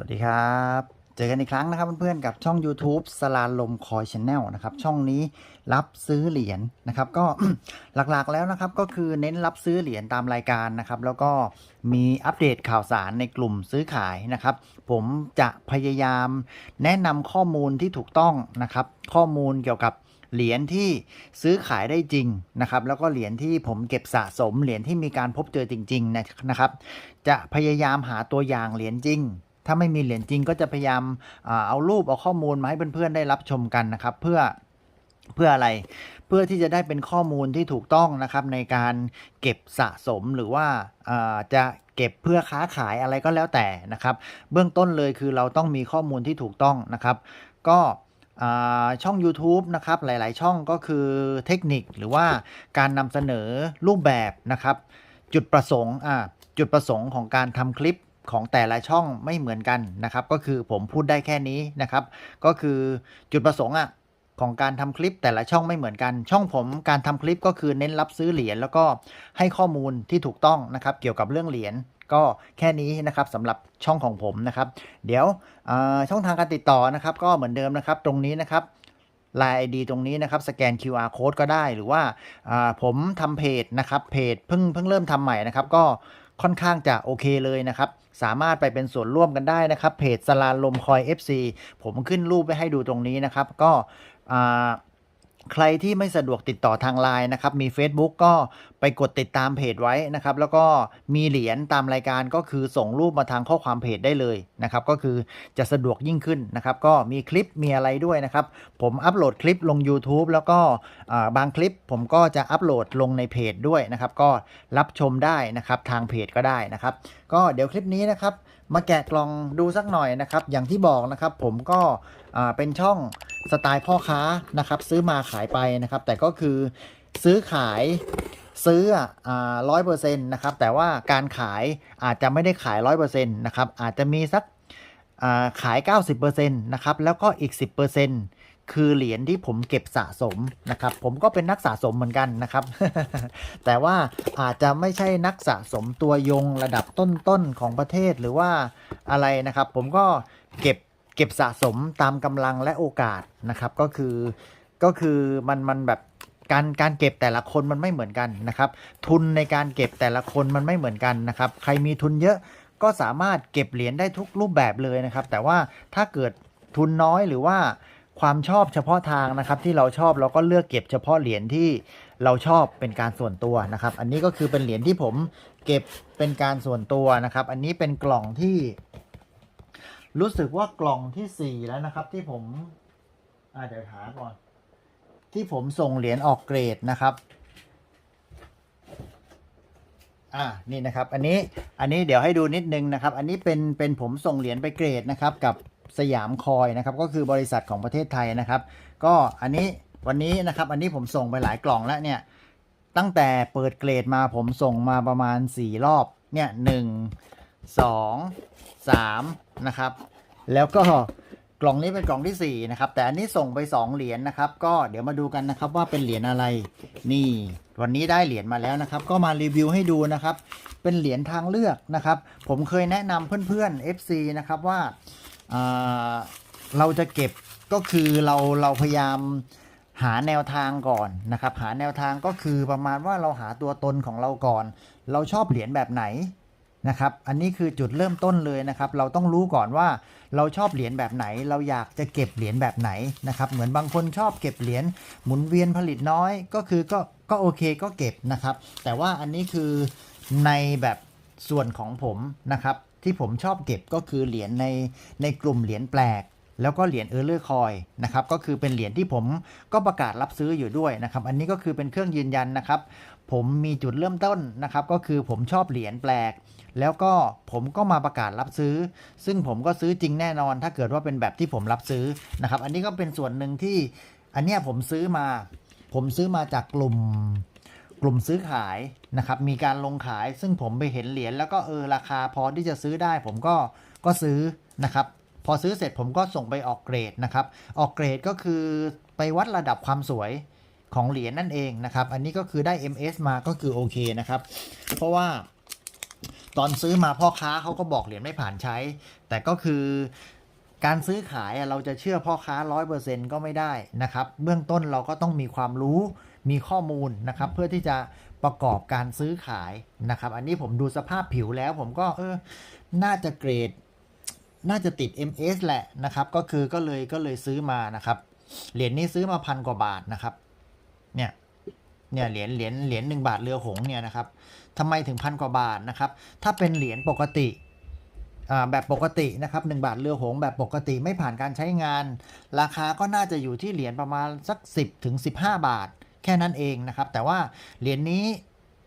วัสดีครับ เจอกันอีกครั้งนะครับเพื่อนๆกับช่อง YouTube สลาลมคอยช n แนลนะครับ ช่องนี้รับซื้อเหรียญนะครับ ก็หลักๆแล้วนะครับก็คือเน้นรับซื้อเหรียญตามรายการนะครับ แล้วก็มีอัปเดตข่าวสารในกลุ่มซื้อขายนะครับ ผมจะพยายามแนะนำข้อมูลที่ถูกต้องนะครับ ข้อมูลเกี่ยวกับเหรียญที่ซื้อขายได้จริงนะครับ แล้วก็เหรียญที่ผมเก็บสะสมเหรียญที่มีการพบเจอจริง ๆนะครับ จะพยายามหาตัวอย่างเหรียญจริง ถ้าไม่มีเหรียญจริงก็จะพยายามเอารูปเอาข้อมูลมาให้เพื่อนๆได้รับชมกันนะครับ เพื่อเพื่ออะไรเพื่อที่จะได้เป็นข้อมูลที่ถูกต้องนะครับ ในการเก็บสะสมหรือว่าจะเก็บเพื่อค้าขายอะไรก็แล้วแต่นะครับ เบื้องต้นเลยคือเราต้องมีข้อมูลที่ถูกต้องนะครับ ก็ช่อง YouTube นะครับ หลาย ๆ ช่องก็คือเทคนิคหรือว่าการนำเสนอรูปแบบนะครับ จุดประสงค์จุดประสงค์ของการทำคลิป ของแต่ละช่องไม่เหมือนกันนะครับ ก็คือผมพูดได้แค่นี้นะครับ ก็คือจุดประสงค์อะของการทำคลิปแต่ละช่องไม่เหมือนกัน ช่องผมการทำคลิปก็คือเน้นรับซื้อเหรียญแล้วก็ให้ข้อมูลที่ถูกต้องนะครับ เกี่ยวกับเรื่องเหรียญก็แค่นี้นะครับสำหรับช่องของผมนะครับ เดี๋ยวช่องทางการติดต่อนะครับ ก็เหมือนเดิมนะครับตรงนี้นะครับไลน์ ID ตรงนี้นะครับ สแกน QR code ก็ได้หรือว่าอ่าผมทำเพจนะครับเพจเพิ่งเพิ่งเริ่มทำใหม่นะครับ ก็ ค่อนข้างจะโอเคเลยนะครับ สามารถไปเป็นส่วนร่วมกันได้นะครับ เพจสลาลมคอย FC ผมขึ้นรูปไว้ให้ดูตรงนี้นะครับ ก็อ่า ใครที่ไม่สะดวกติดต่อทางไลน์นะครับ มี Facebook ก็ไปกดติดตามเพจไว้นะครับ แล้วก็มีเหรียญตามรายการก็คือส่งรูปมาทางข้อความเพจได้เลยนะครับ ก็คือจะสะดวกยิ่งขึ้นนะครับ ก็มีคลิปมีอะไรด้วยนะครับ ผมอัปโหลดคลิปลง YouTube แล้วก็บางคลิปผมก็จะอัปโหลดลงในเพจด้วยนะครับ ก็รับชมได้นะครับทางเพจก็ได้นะครับ ก็เดี๋ยวคลิปนี้นะครับ มาแกะกล่องดูสักหน่อยนะครับ อย่างที่บอกนะครับ ผมก็เป็นช่อง สไตล์พ่อค้านะครับซื้อมาขายไปนะครับ แต่ก็คือซื้อขายซื้อร้อยเปอร์เซ็นต์นะครับ แต่ว่าการขายอาจจะไม่ได้ขายร้อยเปอร์เซ็นต์นะครับ อาจจะมีสักอ่าขาย 90%นะครับ แล้วก็อีก 10%คือเหรียญที่ผมเก็บสะสมนะครับ ผมก็เป็นนักสะสมเหมือนกันนะครับ แต่ว่าอาจจะไม่ใช่นักสะสมตัวยงระดับต้นๆของประเทศหรือว่าอะไรนะครับ ผมก็เก็บ ก็บสะสมตามกำลังและโอกาสนะครับก็คือก็คือมันมันแบบการการเก็บแต่ละคนมันไม่เหมือนกันนะครับ ทุนในการเก็บแต่ละคนมันไม่เหมือนกันนะครับ ใครมีทุนเยอะก็สามารถเก็บเหรียญได้ทุกรูปแบบเลยนะครับ แต่ว่าถ้าเกิดทุนน้อยหรือว่าความชอบเฉพาะทางนะครับ ที่เราชอบเราก็เลือกเก็บเฉพาะเหรียญที่เราชอบเป็นการส่วนตัวนะครับ อันนี้ก็คือเป็นเหรียญที่ผมเก็บเป็นการส่วนตัวนะครับ อันนี้เป็นกล่องที่ รู้สึกว่ากล่องที่สี่แล้วนะครับ ที่ผมอ่าเดี๋ยวหาก่อน ที่ผมส่งเหรียญออกเกรดนะครับ อ่านี่นะครับ อันนี้อันนี้เดี๋ยวให้ดูนิดนึงนะครับ อันนี้เป็นเป็นผมส่งเหรียญไปเกรดนะครับ กับสยามคอยนะครับ ก็คือบริษัทของประเทศไทยนะครับ ก็อันนี้วันนี้นะครับ อันนี้ผมส่งไปหลายกล่องแล้วเนี่ยตั้งแต่เปิดเกรดมาผมส่งมาประมาณ 4 รอบเนี่ยหนึ่งสอง สามนะครับ แล้วก็กล่องนี้เป็นกล่องที่ 4 นะครับ แต่อันนี้ส่งไป 2 เหรียญนะครับ ก็เดี๋ยวมาดูกันนะครับว่าเป็นเหรียญอะไร นี่ วันนี้ได้เหรียญมาแล้วนะครับ ก็มารีวิวให้ดูนะครับ เป็นเหรียญทางเลือกนะครับ ผมเคยแนะนำเพื่อนๆ FC นะครับว่าอ่าเราจะเก็บก็คือเราเราพยายามหาแนวทางก่อนนะครับ หาแนวทางก็คือประมาณว่าเราหาตัวตนของเราก่อน เราชอบเหรียญแบบไหน นะครับ อันนี้คือจุดเริ่มต้นเลยนะครับ เราต้องรู้ก่อนว่าเราชอบเหรียญแบบไหน เราอยากจะเก็บเหรียญแบบไหนนะครับ เหมือนบางคนชอบเก็บเหรียญหมุนเวียนผลิตน้อย ก็คือก็ก็โอเคก็เก็บนะครับ แต่ว่าอันนี้คือในแบบส่วนของผมนะครับ ที่ผมชอบเก็บก็คือเหรียญในในกลุ่มเหรียญแปลกแล้วก็เหรียญเออร์เลอร์คอยนะครับก็คือเป็นเหรียญที่ผมก็ประกาศรับซื้ออยู่ด้วยนะครับ อันนี้ก็คือเป็นเครื่องยืนยันนะครับ ผมมีจุดเริ่มต้นนะครับ ก็คือผมชอบเหรียญแปลก แล้วก็ผมก็มาประกาศรับซื้อ ซึ่งผมก็ซื้อจริงแน่นอน ถ้าเกิดว่าเป็นแบบที่ผมรับซื้อนะครับ อันนี้ก็เป็นส่วนหนึ่งที่อันเนี้ยผมซื้อมา ผมซื้อมาจากกลุ่มกลุ่มซื้อขายนะครับ มีการลงขาย ซึ่งผมไปเห็นเหรียญแล้วก็เออราคาพอที่จะซื้อได้ ผมก็ก็ซื้อนะครับ พอซื้อเสร็จผมก็ส่งไปออกเกรดนะครับ ออกเกรดก็คือไปวัดระดับความสวยของเหรียญนั่นเองนะครับ อันนี้ก็คือได้ MS มาก็คือโอเคนะครับ เพราะว่า ตอนซื้อมาพ่อค้าเขาก็บอกเหรียญไม่ผ่านใช้ แต่ก็คือการซื้อขายเราจะเชื่อพ่อค้าร้อยเปอร์เซ็นก็ไม่ได้นะครับ เบื้องต้นเราก็ต้องมีความรู้มีข้อมูลนะครับ เพื่อที่จะประกอบการซื้อขายนะครับ อันนี้ผมดูสภาพผิวแล้วผมก็เออน่าจะเกรด น่าจะติด MS แหละนะครับ ก็คือก็เลยก็เลยซื้อมานะครับ เหรียญนี้ซื้อมาพันกว่าบาทนะครับ เนี่ย เนี่ยเหรียญเหรียญเหรียญหนึ่งบาทเรือหงส์เนี่ยนะครับทำไมถึงพันกว่าบาทนะครับ ถ้าเป็นเหรียญปกติแบบปกตินะครับหนึ่งบาทเรือหงส์แบบปกติไม่ผ่านการใช้งาน ราคาก็น่าจะอยู่ที่เหรียญประมาณสัก 10ถึง15 บาท แค่นั้นเองนะครับ แต่ว่าเหรียญนี้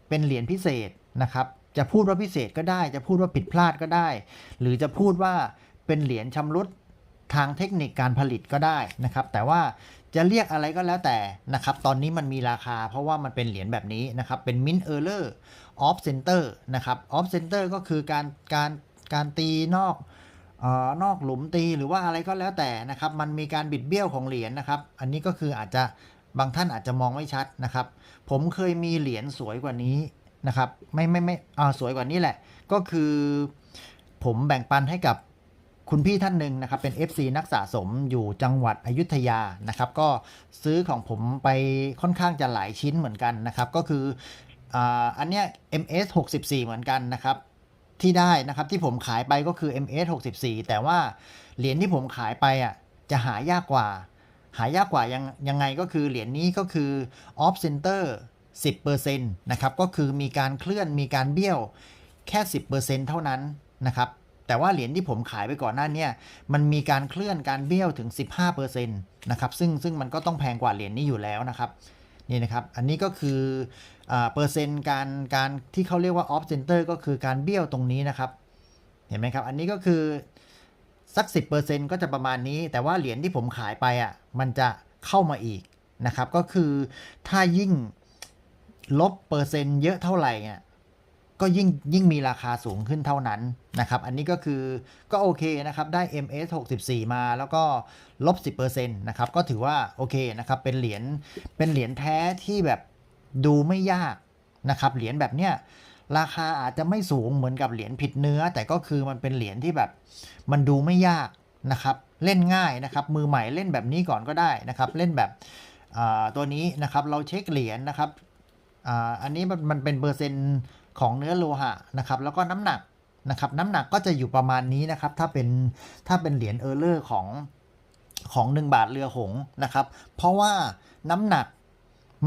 เป็นเหรียญพิเศษนะครับ จะพูดว่าพิเศษก็ได้ จะพูดว่าผิดพลาดก็ได้ หรือจะพูดว่าเป็นเหรียญชำรุดทางเทคนิคการผลิตก็ได้นะครับ แต่ว่า จะเรียกอะไรก็แล้วแต่นะครับตอนนี้มันมีราคาเพราะว่ามันเป็นเหรียญแบบนี้นะครับเป็น mint error off center นะครับ off center ก็คือการการการตีนอกเออนอกหลุมตีหรือว่าอะไรก็แล้วแต่นะครับ มันมีการบิดเบี้ยวของเหรียญนะครับ อันนี้ก็คืออาจจะบางท่านอาจจะมองไม่ชัดนะครับ ผมเคยมีเหรียญสวยกว่านี้นะครับ ไม่ไม่ไม่อ่าสวยกว่านี้แหละ ก็คือ ผมแบ่งปันให้กับ คุณพี่ท่านหนึ่งนะครับเป็น FC นักสะสมอยู่จังหวัดอยุธยานะครับ ก็ซื้อของผมไปค่อนข้างจะหลายชิ้นเหมือนกันนะครับ ก็คืออันเนี้ย MS 64 เหมือนกันนะครับ ที่ได้นะครับที่ผมขายไปก็คือ MS 64 แต่ว่าเหรียญที่ผมขายไปอะจะหายากกว่า หายากกว่ายังยังไงก็คือเหรียญนี้ก็คือ off center 10%นะครับก็คือมีการเคลื่อนมีการเบี้ยวแค่ 10%เท่านั้นนะครับ แต่ว่าเหรียญที่ผมขายไปก่อนหน้านี้มันมีการเคลื่อนการเบี้ยวถึง 15%นะครับซึ่งซึ่งมันก็ต้องแพงกว่าเหรียญนี้อยู่แล้วนะครับนี่นะครับอันนี้ก็คืออเปอร์เซ็นต์การการที่เขาเรียกว่า off center ก็คือการเบี้ยวตรงนี้นะครับ เห็นไหมครับ อันนี้ก็คือสัก 10%ก็จะประมาณนี้ แต่ว่าเหรียญที่ผมขายไปอะมันจะเข้ามาอีกนะครับ ก็คือถ้ายิ่งลบเปอร์เซ็นต์เยอะเท่าไหร่เนี่ย ก็ยิ่งยิ่งมีราคาสูงขึ้นเท่านั้นนะครับ อันนี้ก็คือก็โอเคนะครับ ได้ MS 64 มาแล้วก็ลบ 10%นะครับ ก็ถือว่าโอเคนะครับ เป็นเหรียญเป็นเหรียญแท้ที่แบบดูไม่ยากนะครับ เหรียญแบบเนี้ยราคาอาจจะไม่สูงเหมือนกับเหรียญผิดเนื้อ แต่ก็คือมันเป็นเหรียญที่แบบมันดูไม่ยากนะครับ เล่นง่ายนะครับ มือใหม่เล่นแบบนี้ก่อนก็ได้นะครับ เล่นแบบตัวนี้นะครับ เราเช็คเหรียญนะครับออันนี้มันมันเป็นเปอร์เซ็นต์ ของเนื้อโลหะนะครับแล้วก็น้ำหนักนะครับน้ำหนักก็จะอยู่ประมาณนี้นะครับถ้าเป็นถ้าเป็นเหรียญเออร์เลอร์ของของหนึ่งบาทเรือหงนะครับเพราะว่าน้ำหนัก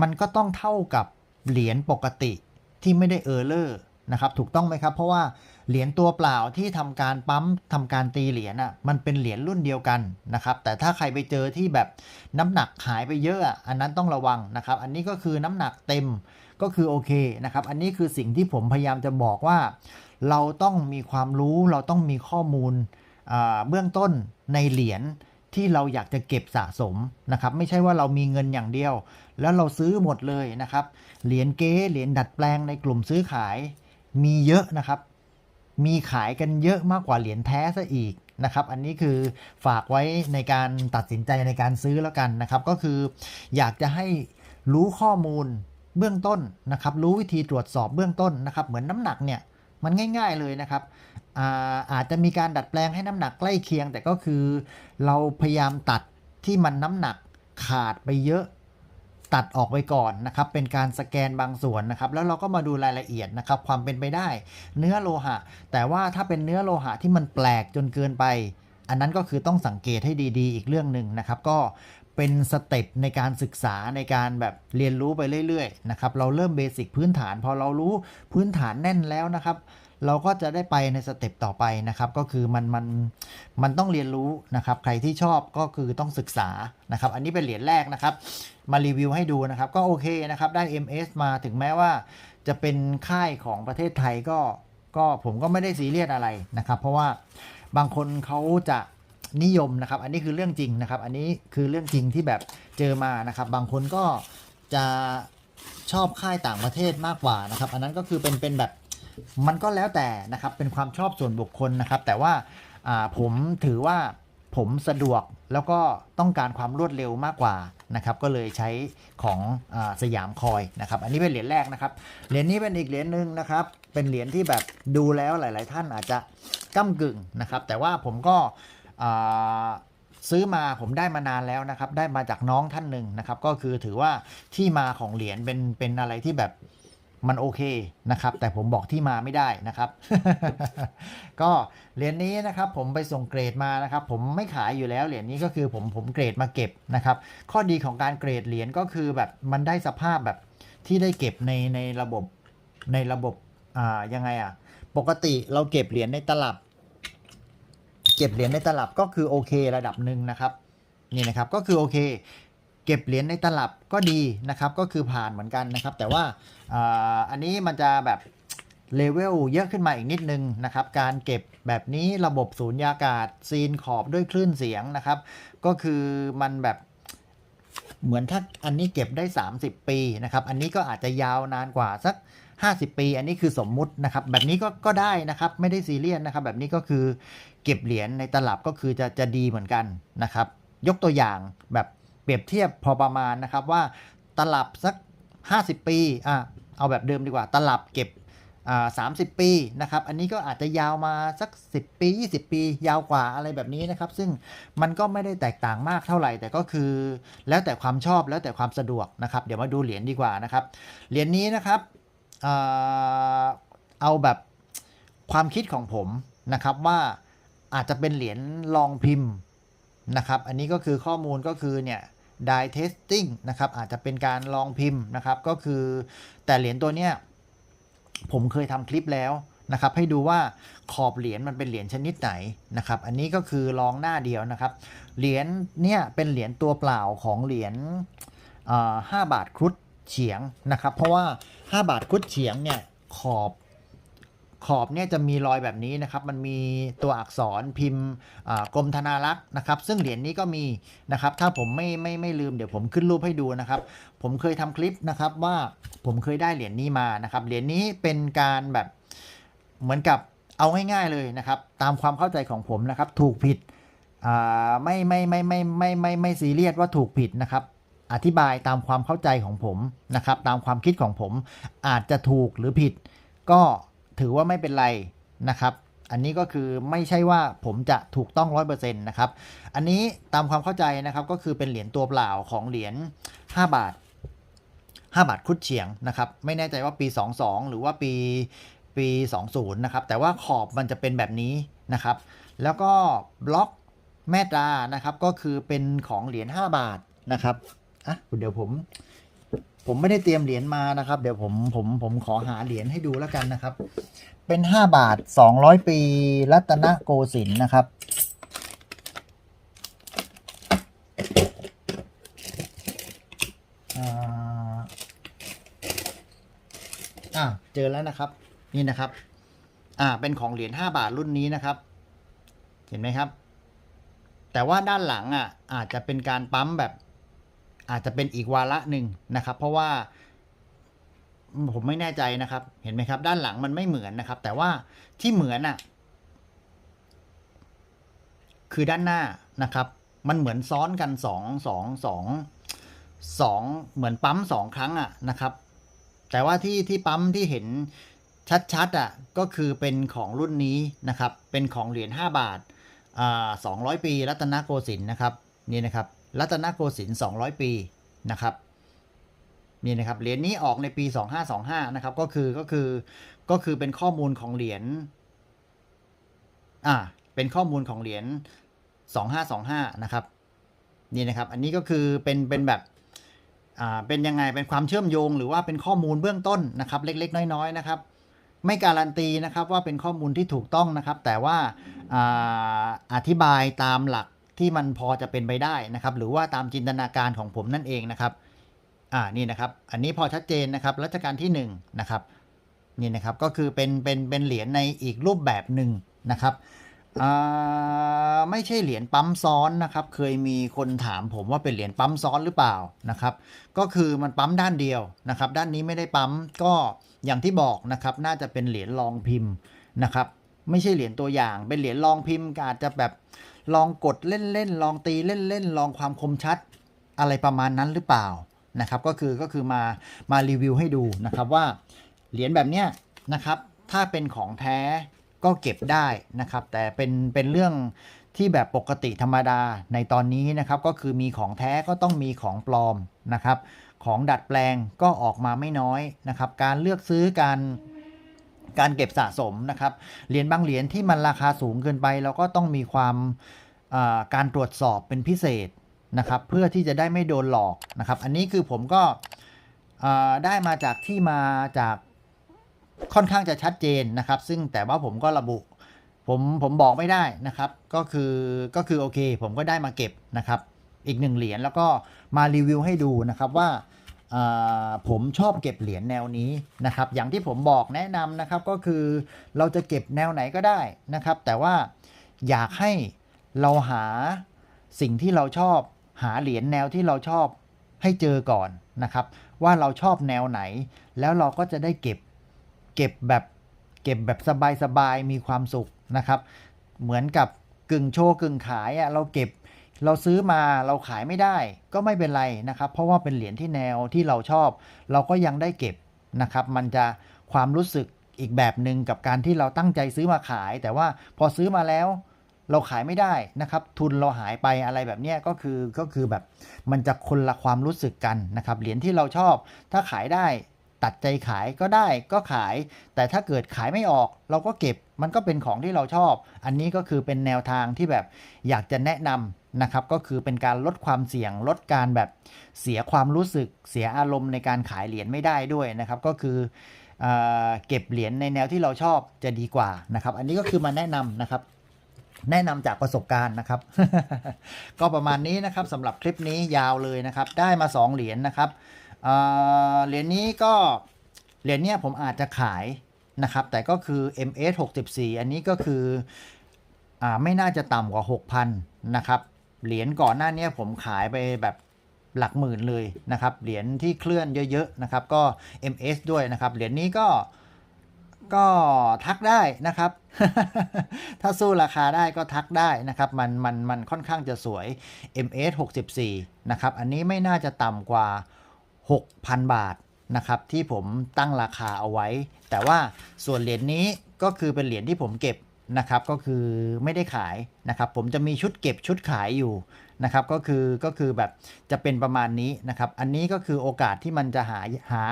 มันก็ต้องเท่ากับเหรียญปกติที่ไม่ได้เออร์เลอร์นะครับถูกต้องไหมครับ เพราะว่าเหรียญตัวเปล่าที่ทำการปั๊มทำการตีเหรียญอะมันเป็นเหรียญรุ่นเดียวกันนะครับแต่ถ้าใครไปเจอที่แบบน้ำหนักหายไปเยอะอะอันนั้นต้องระวังนะครับอันนี้ก็คือน้ำหนักเต็ม ก็คือโอเคนะครับ อันนี้คือสิ่งที่ผมพยายามจะบอกว่า เราต้องมีความรู้เราต้องมีข้อมูลเบื้องต้นในเหรียญที่เราอยากจะเก็บสะสมนะครับ ไม่ใช่ว่าเรามีเงินอย่างเดียว แล้วเราซื้อหมดเลยนะครับ เหรียญเก๊เหรียญดัดแปลงในกลุ่มซื้อขาย มีเยอะนะครับ มีขายกันเยอะมากกว่าเหรียญแท้ซะอีกนะครับ อันนี้คือฝากไว้ในการตัดสินใจในการซื้อแล้วกันนะครับ ก็คืออยากจะให้รู้ข้อมูล เบื้องต้นนะครับ รู้วิธีตรวจสอบเบื้องต้นนะครับ เหมือนน้ำหนักเนี่ยมันง่าย ๆเลยนะครับอาอาจจะมีการดัดแปลงให้น้ำหนักใกล้เคียง แต่ก็คือ เราพยายามตัดที่มันน้ำหนักขาดไปเยอะตัดออกไปก่อนนะครับ เป็นการสแกนบางส่วนนะครับ แล้วเราก็มาดูรายละเอียดนะครับ ความเป็นไปได้ เนื้อโลหะ แต่ว่าถ้าเป็นเนื้อโลหะที่มันแปลกจนเกินไป อันนั้นก็คือต้องสังเกตให้ดีๆ อีกเรื่องหนึ่งนะครับ ก็ เป็นสเต็ปในการศึกษาในการแบบเรียนรู้ไปเรื่อยๆนะครับเราเริ่มเบสิกพื้นฐาน พอเรารู้พื้นฐานแน่นแล้วนะครับเราก็จะได้ไปในสเต็ปต่อไปนะครับ ก็คือมันมันมันต้องเรียนรู้นะครับ ใครที่ชอบก็คือต้องศึกษานะครับ อันนี้เป็นเหรียญแรกนะครับ มารีวิวให้ดูนะครับ ก็โอเคนะครับ ได้ MS มาถึงแม้ว่า จะเป็นค่ายของประเทศไทยก็ก็ผมก็ไม่ได้ซีเรียสอะไรนะครับ เพราะว่าบางคนเขาจะ นิยมนะครับ อันนี้คือเรื่องจริงนะครับ อันนี้คือเรื่องจริงที่แบบเจอมานะครับ บางคนก็จะชอบค่ายต่างประเทศมากกว่านะครับ อันนั้นก็คือเป็นเป็นแบบมันก็แล้วแต่นะครับ เป็นความชอบส่วนบุคคลนะครับ แต่ว่าผมถือว่าผมสะดวกแล้วก็ต้องการความรวดเร็วมากกว่านะครับ ก็เลยใช้ของอสยามคอยนะครับ อันนี้เป็นเหรียญแรกนะครับ เหรียญนี้เป็นอีกเหรียญหนึ่งนะครับ เป็นเหรียญที่แบบดูแล้วหลาย ๆ ท่านอาจจะก้ากึ่งนะครับ แต่ว่าผมก็ ซื้อมาผมได้มานานแล้วนะครับ ได้มาจากน้องท่านหนึ่งนะครับ ก็คือถือว่าที่มาของเหรียญเป็นเป็นอะไรที่แบบมันโอเคนะครับ แต่ผมบอกที่มาไม่ได้นะครับ ก็เหรียญนี้นะครับผมไปส่งเกรดมานะครับ ผมไม่ขายอยู่แล้วเหรียญนี้ก็คือผมผมเกรดมาเก็บนะครับ ข้อดีของการเกรดเหรียญก็คือแบบมันได้สภาพแบบที่ได้เก็บในในระบบในระบบอ่ายังไงอะปกติเราเก็บเหรียญในตลับ เก็บเหรียญในตลับก็คือโอเคระดับหนึ่งนะครับนี่นะครับก็คือโอเคเก็บเหรียญในตลับก็ดีนะครับก็คือผ่านเหมือนกันนะครับ แต่ว่าอ่าอันนี้มันจะแบบเลเวลเยอะขึ้นมาอีกนิดนึงนะครับ การเก็บแบบนี้ระบบสูญญากาศซีนขอบด้วยคลื่นเสียงนะครับ ก็คือมันแบบเหมือนถ้าอันนี้เก็บได้ 30 ปีนะครับ อันนี้ก็อาจจะยาวนานกว่าสัก 50 ปี อันนี้คือสมมุตินะครับ แบบนี้ก็ก็ได้นะครับ ไม่ได้ซีเรียสนะครับ แบบนี้ก็คือเก็บเหรียญในตลับก็คือจะจะดีเหมือนกันนะครับ ยกตัวอย่างแบบเปรียบเทียบพอประมาณนะครับว่าตลับสัก 50 ปีอะเอาแบบเดิมดีกว่า ตลับเก็บอ่า30ปีนะครับ อันนี้ก็อาจจะยาวมาสัก 10 ปี 20 ปี ยาวกว่าอะไรแบบนี้นะครับ ซึ่งมันก็ไม่ได้แตกต่างมากเท่าไหร่ แต่ก็คือ แล้วแต่ความชอบแล้วแต่ความสะดวกนะครับ เดี๋ยวมาดูเหรียญดีกว่านะครับ เหรียญนี้นะครับ เอาแบบความคิดของผมนะครับว่าอาจจะเป็นเหรียญลองพิมพ์นะครับ อันนี้ก็คือข้อมูลก็คือเนี่ย die testing นะครับอาจจะเป็นการลองพิมพ์นะครับก็คือแต่เหรียญตัวเนี้ยผมเคยทำคลิปแล้วนะครับให้ดูว่าขอบเหรียญมันเป็นเหรียญชนิดไหนนะครับ อันนี้ก็คือลองหน้าเดียวนะครับ เหรียญเนี่ยเป็นเหรียญตัวเปล่าของเหรียญอ่าบาทครุฑเฉียงนะครับ เพราะว่า 5บาทครุฑเฉียงเนี่ยขอบขอบเนี่ยจะมีรอยแบบนี้นะครับ มันมีตัวอักษรพิมพ์กรมธนารักษ์นะครับ ซึ่งเหรียญนี้ก็มีนะครับ ถ้าผมไม่ไม่ไม่ลืมเดี๋ยวผมขึ้นรูปให้ดูนะครับ ผมเคยทำคลิปนะครับว่าผมเคยได้เหรียญนี้มานะครับ เหรียญนี้เป็นการแบบเหมือนกับเอาง่ายๆเลยนะครับ ตามความเข้าใจของผมนะครับ ถูกผิดไม่ไม่ไม่ไม่ไม่ไม่ไม่ซีเรียสว่าถูกผิดนะครับ อธิบายตามความเข้าใจของผมนะครับ ตามความคิดของผมอาจจะถูกหรือผิด ก็ถือว่าไม่เป็นไรนะครับ อันนี้ก็คือไม่ใช่ว่าผมจะถูกต้องร้อยเปอร์เซ็นต์นะครับ อันนี้ตามความเข้าใจนะครับก็คือเป็นเหรียญตัวเปล่าของเหรียญ5บาท 5 บาทคุดเฉียงนะครับ ไม่แน่ใจว่าปี 22 หรือว่าปีปี 20 นะครับ แต่ว่าขอบมันจะเป็นแบบนี้นะครับ แล้วก็บล็อกแม่ตรานะครับ ก็คือเป็นของเหรียญ5บาทนะครับ อะเดี๋ยวผม ผมไม่ได้เตรียมเหรียญมานะครับ เดี๋ยวผมผมผมขอหาเหรียญให้ดูแล้วกันนะครับ เป็น5บาท200ปี รัตนโกสินทร์นะครับอ่าอ่าเจอแล้วนะครับ นี่นะครับ อ่า เป็นของเหรียญ5บาทรุ่นนี้นะครับ เห็นไหมครับ แต่ว่าด้านหลังอะ อาจจะเป็นการปั๊มแบบ อาจจะเป็นอีกวาระหนึ่งนะครับ เพราะว่า ผมไม่แน่ใจนะครับ เห็นไหมครับ ด้านหลังมันไม่เหมือนนะครับ แต่ว่าที่เหมือนอะ คือด้านหน้านะครับ มันเหมือนซ้อนกันสองสองสองสองเหมือนปั๊มสองครั้งอะนะครับ แต่ว่าที่ที่ปั๊มที่เห็นชัดๆอะก็คือเป็นของรุ่นนี้นะครับ เป็นของเหรียญ5บาทอ่า200ปีรัตนโกสินทร์นะครับ นี่นะครับ รัตนโกสินทร์200 ปีนะครับนี่นะครับเหรียญนี้ออกในปี 2525 นะครับ ก็คือก็คือก็คือเป็นข้อมูลของเหรียญอ่าเป็นข้อมูลของเหรียญ 2525 นะครับนี่นะครับ อันนี้ก็คือเป็นเป็นแบบอ่าเป็นยังไงเป็นความเชื่อมโยง หรือว่าเป็นข้อมูลเบื้องต้นนะครับ เล็ก ๆ น้อยๆนะครับ ไม่การันตีนะครับว่าเป็นข้อมูลที่ถูกต้องนะครับ แต่ว่าอ่าอธิบายตามหลัก ที่มันพอจะเป็นไปได้นะครับ หรือว่าตามจินตนาการของผมนั่นเองนะครับ อ่านี่นะครับ อันนี้พอชัดเจนนะครับรัชกาลที่1นงนะครับนี่นะครับก็คือเป็นเป็นเป็นเหรียญในอีกรูปแบบหนึ่งนะครับอ่าไม่ใช่เหรียญปั๊มซ้อนนะครับ เคยมีคนถามผมว่าเป็นเหรียญปั๊มซ้อนหรือเปล่านะครับ ก็คือมันปั๊มด้านเดียวนะครับ ด้านนี้ไม่ได้ปั๊มก็อย่างที่บอกนะครับ น่าจะเป็นเหรียญลองพิมพ์นะครับ ไม่ใช่เหรียญตัวอย่าง เป็นเหรียญลองพิมพ์อาจจะแบบ ลองกดเล่นๆลองตีเล่นๆลองความคมชัดอะไรประมาณนั้นหรือเปล่านะครับ ก็คือก็คือมามารีวิวให้ดูนะครับว่าเหรียญแบบเนี้ยนะครับถ้าเป็นของแท้ก็เก็บได้นะครับ แต่เป็นเป็นเรื่องที่แบบปกติธรรมดาในตอนนี้นะครับ ก็คือมีของแท้ก็ต้องมีของปลอมนะครับ ของดัดแปลงก็ออกมาไม่น้อยนะครับ การเลือกซื้อการ การเก็บสะสมนะครับ เหรียญบางเหรียญที่มันราคาสูงเกินไป เราก็ต้องมีความการตรวจสอบเป็นพิเศษนะครับ เพื่อที่จะได้ไม่โดนหลอกนะครับ อันนี้คือผมก็ได้มาจากที่มาจากค่อนข้างจะชัดเจนนะครับ ซึ่งแต่ว่าผมก็ระบุผมผมบอกไม่ได้นะครับ ก็คือก็คือโอเค ผมก็ได้มาเก็บนะครับ อีกหนึ่งเหรียญแล้วก็มารีวิวให้ดูนะครับว่า ผมชอบเก็บเหรียญแนวนี้นะครับ อย่างที่ผมบอกแนะนำนะครับก็คือเราจะเก็บแนวไหนก็ได้นะครับ แต่ว่าอยากให้เราหาสิ่งที่เราชอบหาเหรียญแนวที่เราชอบให้เจอก่อนนะครับ ว่าเราชอบแนวไหน แล้วเราก็จะได้เก็บเก็บแบบเก็บแบบสบายๆมีความสุขนะครับ เหมือนกับกึ่งโชว์กึ่งขายอะ่ะเราเก็บ เราซื้อมาเราขายไม่ได้ก็ไม่เป็นไรนะครับ เพราะว่าเป็นเหรียญที่แนวที่เราชอบ เราก็ยังได้เก็บนะครับ มันจะความรู้สึกอีกแบบหนึ่งกับการที่เราตั้งใจซื้อมาขาย แต่ว่าพอซื้อมาแล้ว เราขายไม่ได้นะครับ ทุนเราหายไปอะไรแบบนี้ก็คือก็คือแบบมันจะคนละความรู้สึกกันนะครับเหรียญที่เราชอบ ถ้าขายได้ตัดใจขายก็ได้ก็ขาย แต่ถ้าเกิดขายไม่ออก เราก็เก็บมันก็เป็นของที่เราชอบ อันนี้ก็คือเป็นแนวทางที่แบบอยากจะแนะนำ นะครับก็คือเป็นการลดความเสี่ยงลดการแบบเสียความรู้สึกเสียอารมณ์ในการขายเหรียญไม่ได้ด้วยนะครับ ก็คือเเก็บเหรียญในแนวที่เราชอบจะดีกว่านะครับ อันนี้ก็คือมาแนะนำนะครับ แนะนำจากประสบการณ์นะครับ ก็ประมาณนี้นะครับสำหรับคลิปนี้ยาวเลยนะครับ ได้มา 2 เหรียญนะครับเเหรียญนี้ก็เหรียญเนี้ยผมอาจจะขายนะครับ แต่ก็คือ MS 64 อันนี้ก็คืออไม่น่าจะต่ำกว่า 6,000 นะครับ เหรียญก่อนหน้านี้ผมขายไปแบบหลักหมื่นเลยนะครับ เหรียญที่เคลื่อนเยอะๆนะครับ ก็ MS ด้วยนะครับ เหรียญนี้ก็ก็ทักได้นะครับ ถ้าสู้ราคาได้ก็ทักได้นะครับ มันมันมันค่อนข้างจะสวย MS 64 นะครับ อันนี้ไม่น่าจะต่ำกว่า 6,000 บาทนะครับ ที่ผมตั้งราคาเอาไว้ แต่ว่าส่วนเหรียญนี้ก็คือเป็นเหรียญที่ผมเก็บ นะครับก็คือไม่ได้ขายนะครับ ผมจะมีชุดเก็บชุดขายอยู่นะครับ ก็คือก็คือแบบจะเป็นประมาณนี้นะครับ อันนี้ก็คือโอกาสที่มันจะหาหา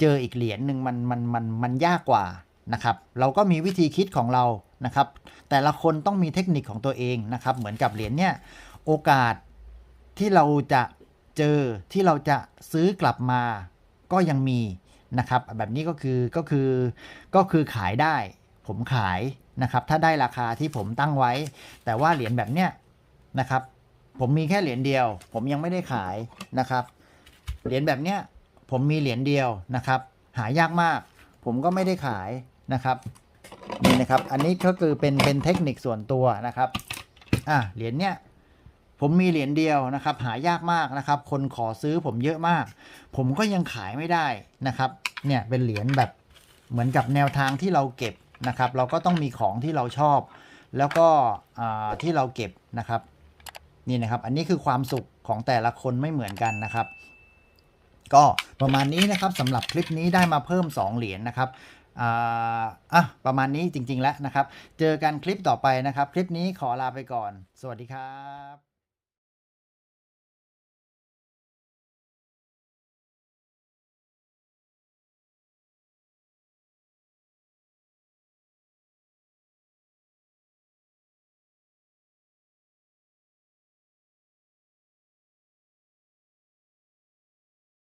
เจออีกเหรียญหนึ่งมันมันมันมันยากกว่านะครับ เราก็มีวิธีคิดของเรานะครับ แต่ละคนต้องมีเทคนิคของตัวเองนะครับ เหมือนกับเหรียญเนี่ยโอกาสที่เราจะเจอที่เราจะซื้อกลับมาก็ยังมีนะครับ แบบนี้ก็คือก็คือก็คือขายได้ ผมขาย นะครับถ้าได้ราคาที่ผมตั้งไว้ แต่ว่าเหรียญแบบเนี้ยนะครับผมมีแค่เหรียญเดียว ผมยังไม่ได้ขายนะครับเหรียญแบบเนี้ยผมมีเหรียญเดียวนะครับ หายากมาก ผมก็ไม่ได้ขายนะครับนี่นะครับอันนี้ก็คือเป็นเป็นเทคนิคส่วนตัวนะครับอะเหรียญเนี้ยผมมีเหรียญเดียวนะครับ หายากมากนะครับ คนขอซื้อผมเยอะมาก ผมก็ยังขายไม่ได้นะครับ เนี่ยเป็นเหรียญแบบเหมือนกับแนวทางที่เราเก็บ นะครับ เราก็ต้องมีของที่เราชอบ แล้วก็ที่เราเก็บนะครับนี่นะครับ อันนี้คือความสุขของแต่ละคนไม่เหมือนกันนะครับ ก็ประมาณนี้นะครับสำหรับคลิปนี้ได้มาเพิ่ม 2 เหรียญนะครับอะประมาณนี้จริง ๆ แล้วนะครับ เจอกันคลิปต่อไปนะครับ คลิปนี้ขอลาไปก่อน สวัสดีครับ